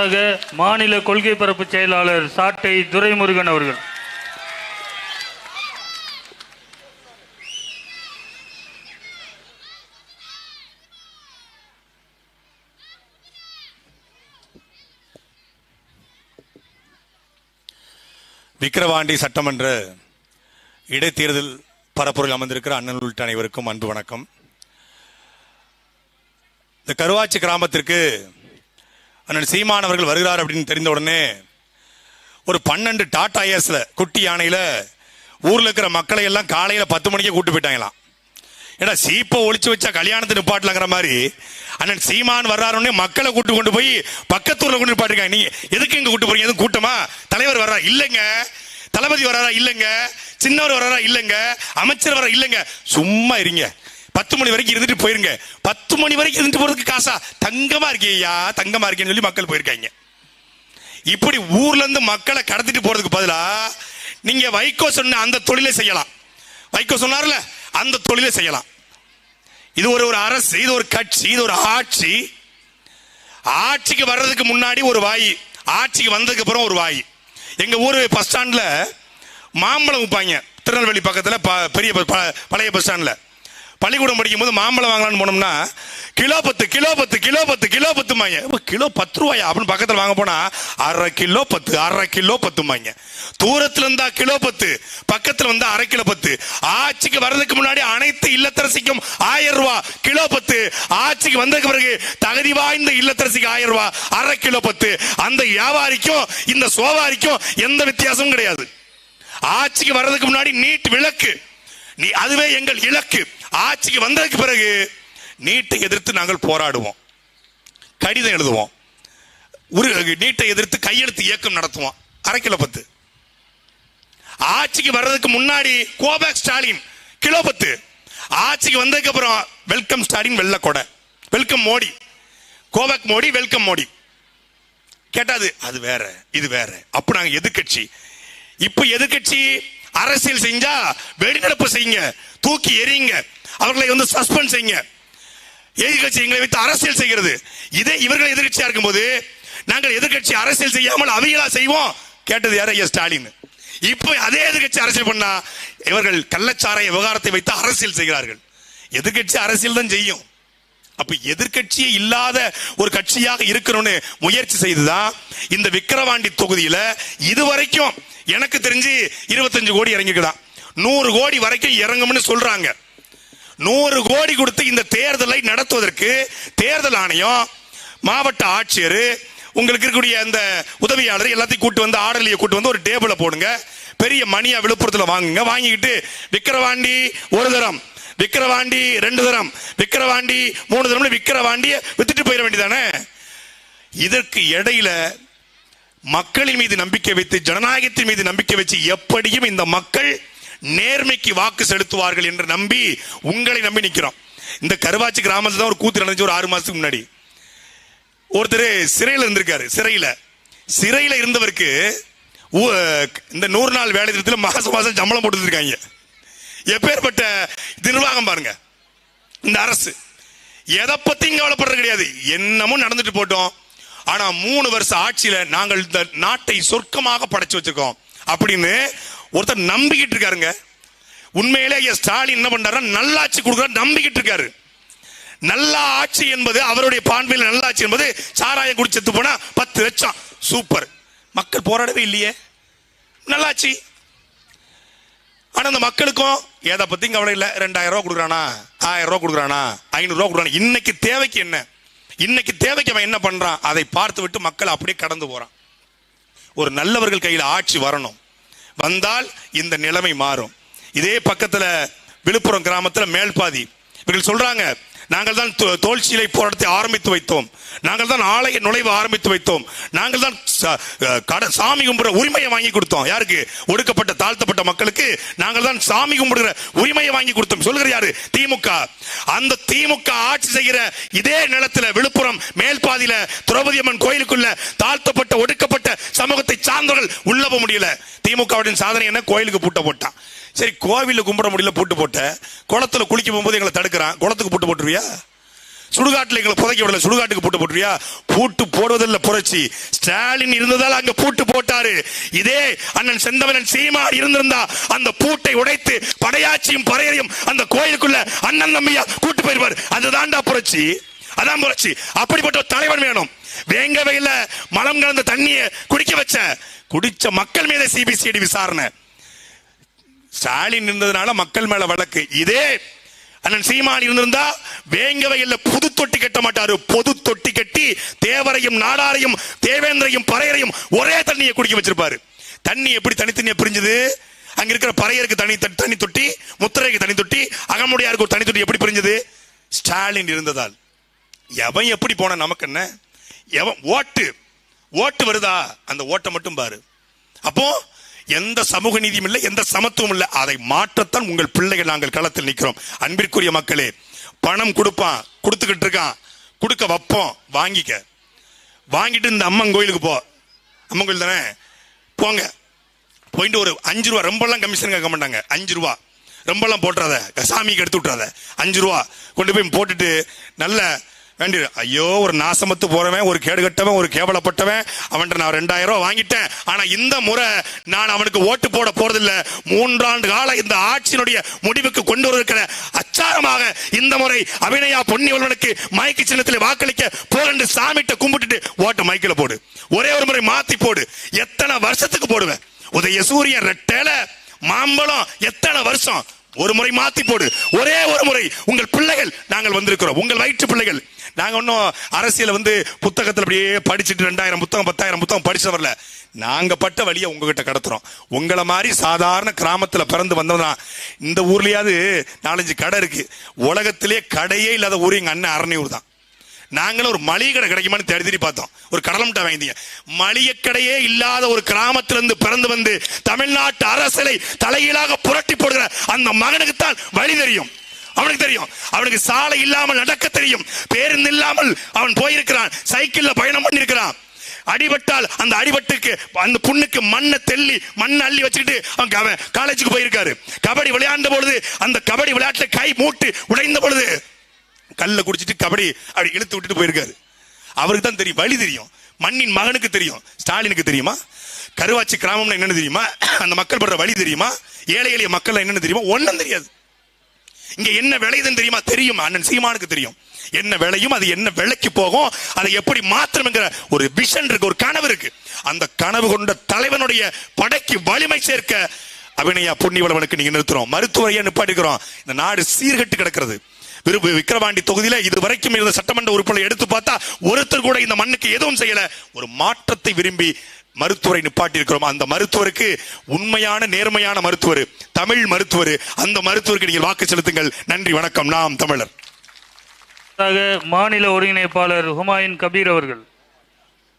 ஆக மாநில கொள்கை பரப்பு செயலாளர் சாட்டை துரைமுருகன் அவர்கள். விக்கிரவாண்டி சட்டமன்ற இடைத்தேர்தல் பரப்புரையில் அமர்ந்திருக்கிற அண்ணன் உள்ளிட்ட அனைவருக்கும் அன்பு வணக்கம். இந்த கருவாச்சி கிராமத்திற்கு அண்ணன் சீமான் அவர்கள் வருகிறார் அப்படின்னு தெரிந்த உடனே ஒரு பன்னெண்டு டாடா ஏர்ஸில் குட்டி யானையில் ஊரில் இருக்கிற மக்களை எல்லாம் காலையில் பத்து மணிக்கே கூட்டு போயிட்டாங்களாம். ஏன்னா சீப்பை ஒழிச்சு வச்சா கல்யாணத்தை நிப்பாட்டலங்கிற மாதிரி அண்ணன் சீமான் வர்றாருன்னே மக்களை கூட்டு கொண்டு போய் பக்கத்தூரில் கொண்டு நிப்பாட்டிருக்காங்க. நீங்கள் எதுக்கு இங்கே கூட்டு போறீங்க? எதுவும் கூட்டமா? தலைவர் வர்றா இல்லைங்க. தளபதி வர்றாரா? இல்லைங்க. சின்னவர் வர்றாரா? இல்லைங்க. அமைச்சர் வர்றா இல்லைங்க. சும்மா இருங்க. பத்து மணி வரைக்கும் இருந்துட்டு போயிருங்க. பத்து மணி வரைக்கும் இருந்துட்டு போறதுக்கு காசா? தங்கமா இருக்கியா தங்கமா இருக்கேன்னு சொல்லி மக்கள் போயிருக்காங்க. இப்படி ஊர்ல இருந்து மக்களை கடத்திட்டு போறதுக்கு பதிலா நீங்க வைகோ சொன்ன அந்த தொழிலை செய்யலாம். வைகோ சொன்னார்ல அந்த தொழிலை செய்யலாம். இது ஒரு ஒரு அரசு இது ஒரு கட்சி இது ஒரு ஆட்சி. ஆட்சிக்கு வர்றதுக்கு முன்னாடி ஒரு வாய் ஆட்சிக்கு வந்ததுக்கு அப்புறம் ஒரு வாய். எங்க ஊர் பஸ் ஸ்டாண்ட்ல மாம்பழம் விற்பாங்க திருநெல்வேலி பக்கத்துல ப- பெரிய ப- ப- பழைய பஸ் ஸ்டாண்ட்ல. பள்ளிக்கூடம் படிக்கும் போது மாம்பழம் வாங்கலாம்னு போனோம்னா கிலோ பத்து கிலோ பத்து கிலோ பத்து கிலோ பத்துமாங்க அப்ப கிலோ பத்து ரூபாயா? அப்படின்னு பக்கத்தில் வாங்க போனா அரை கிலோ பத்து அரை கிலோ பத்து மாங்க தூரத்தில் இருந்தா கிலோ பத்து பக்கத்தில் வந்தா அரை கிலோ பத்து. ஆட்சிக்கு வர்றதுக்கு முன்னாடி அனைத்து இல்லத்தரசிக்கும் ஆயிரம் ரூபா கிலோ பத்து. ஆட்சிக்கு வந்ததுக்கு பிறகு தகுதி வாய்ந்த இல்லத்தரசிக்கு ஆயிரம் ரூபா அரை கிலோ பத்து. அந்த வியாபாரிக்கும் இந்த சோவாரிக்கும் எந்த வித்தியாசமும் கிடையாது. ஆட்சிக்கு வர்றதுக்கு முன்னாடி நீட் விளக்கு. நீ அதுவே எங்கள் இலக்கு. ஆட்சிக்கு வந்ததுக்கு பிறகு நீட்டை எதிர்த்து நாங்கள் போராடுவோம். கடிதம் எழுதுவோம். ஒரு நீட்டை எதிர்த்து கையெழுத்து இயக்கம் நடத்துவோம். அரை கிலோ பத்து. ஆட்சிக்கு வர்றதுக்கு முன்னாடி கோபேக் ஸ்டாலின் கிலோ பத்து. ஆட்சிக்கு வந்ததுக்கு அப்புறம் வெல்கம் ஸ்டாலின் வெள்ள கொடை. Welcome Modi. Go back Modi welcome Modi. கேட்டாது அது வேற இது வேற. அப்ப நாங்க எதிர்க்கட்சி. இப்ப எதிர்க்கட்சி அரசியல் செஞ்சா வெளிநடப்பு செய்யுங்க தூக்கி எறியுங்க அவர்களை வந்து சஸ்பெண்ட் செய்யுங்க. எதிர்கட்சி எங்களை வைத்து அரசியல் செய்கிறது. இதே இவர்கள் எதிர்கட்சியா இருக்கும்போது நாங்கள் எதிர்கட்சி அரசியல் செய்யாமல் அவைகளா செய்வோம் கேட்டது யார் ஐயா ஸ்டாலின். இப்போ அதே எதிர்கட்சி அரசியல் பண்ணா இவர்கள் கள்ளச்சாராய விவகாரத்தை வைத்து அரசியல் செய்கிறார்கள். எதிர்கட்சி அரசியல் தான் செய்யும். அப்ப எதிர்கட்சியே இல்லாத ஒரு கட்சியாக இருக்கணும்னு முயற்சி செய்துதான் இந்த விக்கிரவாண்டி தொகுதியில இதுவரைக்கும் எனக்கு தெரிஞ்சு இருபத்தஞ்சு கோடி இறங்கிக்கலாம் நூறு கோடி வரைக்கும் இறங்கும்னு சொல்றாங்க. நூறு கோடி கொடுத்து இந்த தேர்தலை நடத்துவதற்கு தேர்தல் ஆணையம் மாவட்ட ஆட்சியர் உங்களுக்கு இருக்கக்கூடிய அந்த உதவியாளர் எல்லாத்தையும் கூட்டு வந்து ஆடலியை கூட்டு வந்து ஒரு டேபிளை போடுங்க. பெரிய மணியா விழுப்புரத்தில் வாங்குங்க. வாங்கிக்கிட்டு விக்கிரவாண்டி ஒரு தரம் விக்கிரவாண்டி ரெண்டு தரம். விக்கிரவாண்டி மூணு தரம் விக்கிரவாண்டிய வித்துட்டு போயிட வேண்டியதானே? இதற்கு இடையில மக்களின் மீது நம்பிக்கை வைத்து ஜனநாயகத்தின் மீது நம்பிக்கை வச்சு எப்படியும் இந்த மக்கள் நேர்மைக்கு வாக்கு செலுத்துவார்கள் என்று நம்பி உங்களை நம்பி நிற்கிறோம் இந்த கருவாச்சி கிராமத்தில் தான் ஒரு கூத்து நடந்துச்சு ஒரு ஆறு மாசத்துக்கு முன்னாடி. ஒருத்தர் சிறையில் இருந்திருக்காரு சிறையில். சிறையில் இருந்தவருக்கு இந்த நூறு நாள் வேலை திட்டத்தில் மாசம் மாசம் சம்பளம் போட்டுருக்காங்க எப்பேற்பட்ட நிர்வாகம் பாருங்க. இந்த அரசு. எதை பத்தியும் கவலைப்படுறது கிடையாது. என்னமோ நடந்துட்டு போட்டோம். ஆனா மூணு வருஷம் ஆட்சியில நாங்கள் இந்த நாட்டை சொர்க்கமாக படைச்சு வச்சிருக்கோம். அப்படின்னு ஒருத்தர் நம்பிக்கிட்டு இருக்காருங்க. உண்மையிலே ஸ்டாலின் என்ன பண்றாரு நல்லாட்சி கொடுக்குற நம்பிக்கிட்டு இருக்காரு. நல்ல ஆட்சி என்பது அவருடைய பான்மையில் நல்ல ஆட்சி என்பது சாராயம் குடிச்சத்து போனா பத்து லட்சம். சூப்பர். மக்கள் போராடவே இல்லையே. நல்லாட்சி. ஆனா அந்த மக்களுக்கும் எதை பத்தி கவலை இல்ல. ரெண்டாயிரம் ரூபா கொடுக்குறானா? ஆயிரம் ரூபா கொடுக்குறானா? ஐநூறு ரூபா கொடுக்குறானா? இன்னைக்கு தேவைக்கு என்ன? இன்னைக்கு தேவைக்கு அவன் என்ன பண்றான்? அதை பார்த்து விட்டு மக்கள் அப்படியே கடந்து போறான். ஒரு நல்லவர்கள் கையில் ஆட்சி வரணும். வந்தால் இந்த நிலைமை மாறும். இதே பக்கத்துல விழுப்புரம் கிராமத்துல மேல்பாதி. இவர்கள் சொல்றாங்க நாங்கள் தான் தோல் சீலை போராட்டத்தை ஆரம்பித்து வைத்தோம். நாங்கள் தான் ஆலய நுழைவு ஆரம்பித்து வைத்தோம். நாங்கள் தான் ச- கட- சாமி கும்பிடுற உரிமையை வாங்கி கொடுத்தோம். யாருக்கு? ஒடுக்கப்பட்ட தாழ்த்தப்பட்ட மக்களுக்கு நாங்கள் தான் சாமி கும்பிடுற உரிமையை வாங்கி கொடுத்தோம். சொல்கிற யாரு? திமுக. அந்த திமுக ஆட்சி செய்கிற இதே நிலத்தில் விழுப்புரம் மேல்பாதியில திரௌபதி அம்மன் கோயிலுக்குள்ள தாழ்த்தப்பட்ட ஒடுக்கப்பட்ட சமூகத்தை சார்ந்தவர்கள் உள்ள போக முடியல. திமுகவுடைய சாதனை என்ன? கோயிலுக்கு பூட்ட போட்டான். சரி கோவிலில் கும்பிட முடியல பூட்டு போட்ட. குளத்துல குளிக்க போகும்போது எங்களை தடுக்கிறான். குளத்துக்கு பூட்டு போட்டுருவியா? சுடுகாட்டில் எங்களை புதைக்க விடல. சுடுகாட்டுக்கு பூட்டு போட்டுருவியா? பூட்டு போடுவதில்லை புரட்சி. ஸ்டாலின் இருந்ததால் அங்க பூட்டு போட்டாரு. இதே அண்ணன் செந்தமனன் சீமா இருந்திருந்தா அந்த பூட்டை உடைத்து படையாச்சியும் பறையறையும் அந்த கோயிலுக்குள்ள அண்ணன் தம்பியா கூட்டு போயிருவார். அதுதான்டா புரட்சி. அதான் புரட்சி. அப்படிப்பட்ட ஒரு தலைவன் வேணும். வேங்க வகையில் மலம் கலந்த தண்ணியை குடிக்க வச்ச குடிச்ச மக்கள் மீது சிபிசிஐடி விசாரணை. ஸ்டாலின் இருந்ததுனால மக்கள் மேல வழக்கு. இதே அண்ணன் சீமான் இருந்திருந்தா வேங்க வயல்ல புது தொட்டி கட்ட மாட்டாரு. பொது தொட்டி கட்டி தேவரையும் நாடாரையும் தேவேந்திரையும் பறையரையும் ஒரே தண்ணியை குடிக்க வச்சிருப்பாரு. தண்ணி எப்படி தனித்தனியா பிரிஞ்சது? அங்க இருக்கிற பறையருக்கு தனி தனி தொட்டி முத்திரைக்கு தனி தொட்டி அகமுடையாருக்கு ஒரு தனி தொட்டி எப்படி பிரிஞ்சது? ஸ்டாலின் இருந்ததால். எவன் எப்படி போன நமக்கு என்ன? எவன் ஓட்டு ஓட்டு வருதா? அந்த ஓட்டை மட்டும் பாரு. அப்போ எந்த சமூக நீதியும் இல்லை எந்த சமத்துவம் இல்லை. அதை மாற்றத்தான் உங்கள் பிள்ளைகள் நாங்கள் களத்தில் நிற்கிறோம். அன்பிற்குரிய மக்களே பணம் கொடுப்பான் கொடுத்துக்கிட்டு இருக்கான். கொடுக்க வைப்போம். வாங்கிக்க. வாங்கிட்டு இந்த அம்மன் கோயிலுக்கு போ. அம்மன் கோயில் தானே? போங்க. போயிட்டு ஒரு அஞ்சு ரூபா ரொம்பலாம் கமிஷன் கேட்க மாட்டாங்க. அஞ்சு ரூபா. ரொம்பலாம் போட்டுறாத. சாமிக்கு எடுத்து விட்றாத அஞ்சு ரூபா. கொண்டு போய் போட்டுட்டு நல்ல வேண்டி ஐயோ ஒரு நாசமத்து போறவன் ஒரு கேடு கட்டவன் ஒரு கேவலப்பட்டவன் அவன்கிட்ட நான் ரெண்டாயிரம் ரூபாய் வாங்கிட்டேன். ஆனா இந்த முறை நான் அவனுக்கு ஓட்டு போட போறதில்ல. மூன்றாண்டு கால இந்த ஆட்சியினுடைய முடிவுக்கு கொண்டு வருகிற அச்சாரமாக இந்த முறை அபிநயா பொன்னிவளவனுக்கு மயக்கு சின்னத்தில் வாக்களிக்க போறேன் சாமிட்ட கும்பிட்டுட்டு ஓட்ட மைக்கில் போடு. ஒரே ஒரு முறை மாத்தி போடு. எத்தனை வருஷத்துக்கு போடுவேன்? உதய சூரியன் ரெட்டேல மாம்பழம் எத்தனை வருஷம்? ஒரு முறை மாத்தி போடு. ஒரே ஒரு முறை உங்கள் பிள்ளைகள் நாங்கள் வந்திருக்கிறோம். உங்கள் வயிற்று பிள்ளைகள் நாங்க ஒன்றும் அரசியல வந்து புத்தகத்தில் அப்படியே படிச்சுட்டு ரெண்டாயிரம் புத்தகம் பத்தாயிரம் புத்தகம் படிச்சு வரல. நாங்க பட்ட வழியை உங்ககிட்ட கடத்துறோம். உங்களை மாதிரி சாதாரண கிராமத்துல பிறந்து வந்தவதான் இந்த ஊர்லயாவது நாலஞ்சு கடை இருக்கு. உலகத்திலே கடையே இல்லாத ஊர் எங்க அண்ணன் அரணியூர் தான். நாங்களும் ஒரு மளிகை கடை கிடைக்குமான்னு தேடி தேடி பார்த்தோம். ஒரு கடலை மிட்டாய் மளிகை கடையே இல்லாத ஒரு கிராமத்திலிருந்து பிறந்து வந்து தமிழ்நாட்டு அரசலை தலைகீழாக புரட்டி போடுகிற அந்த மகனுக்குத்தான் வழி தெரியும். அவனுக்கு தெரியும். அவனுக்கு சாலை இல்லாமல் நடக்க தெரியும். பேருந்து இல்லாமல் அவன் போயிருக்கிறான். சைக்கிள்ல பயணம் பண்ணிருக்கிறான். அடிபட்டால் அந்த அடிபட்டுக்கு அந்த புண்ணுக்கு மண்ணை தெள்ளி மண்ணை அள்ளி வச்சுக்கிட்டு அவன் அவன் காலேஜுக்கு போயிருக்காரு. கபடி விளையாண்ட பொழுது அந்த கபடி விளையாட்டுல கை மூட்டு உடைந்த பொழுது கல்ல குடிச்சிட்டு கபடி அப்படி இழுத்து விட்டுட்டு போயிருக்காரு. அவருக்கு தான் தெரியும் வழி தெரியும். மண்ணின் மகனுக்கு தெரியும். ஸ்டாலினுக்கு தெரியுமா? கருவாச்சி கிராமம்னா என்னன்னு தெரியுமா? அந்த மக்கள் படுற வழி தெரியுமா? ஏழை எளிய மக்கள் என்னன்னு தெரியுமா? ஒன்றும் தெரியாது. இங்க என்ன விளையுதுன்னு தெரியுமா? தெரியும்? அண்ணன் சீமானுக்கு தெரியும். என்ன விளையும் அது என்ன விலைக்கு போகும் அதை எப்படி மாத்திரம்ங்கிற ஒரு விஷன் இருக்கு ஒரு கனவு இருக்கு. அந்த கனவு கொண்ட தலைவனுடைய படைக்கு வலிமை சேர்க்க அபிநயா புண்ணியவளவனுக்கு நீங்க நிறுத்துறோம். மருத்துவரையா நிப்பாட்டிக்கிறோம்? இந்த நாடு சீர்கெட்டு கிடக்கிறது. விரும்பு விக்கிரவாண்டி தொகுதியில இது வரைக்கும் இருந்த சட்டமன்ற உறுப்பினர் எடுத்து பார்த்தா ஒருத்தர் கூட இந்த மண்ணுக்கு எதுவும் செய்யல. ஒரு மாற்றத்தை விரும்பி மருத்துவரை நிப்பாட்டி இருக்கிறோம் அந்த மருத்துவருக்கு உண்மையான நேர்மையான மருத்துவர் தமிழ் மருத்துவர் அந்த மருத்துவருக்கு நீங்கள் வாக்கு செலுத்துங்கள். நன்றி வணக்கம். நாம் தமிழர். மாநில ஒருங்கிணைப்பாளர் ஹுமாயூன் கபீர் அவர்கள்.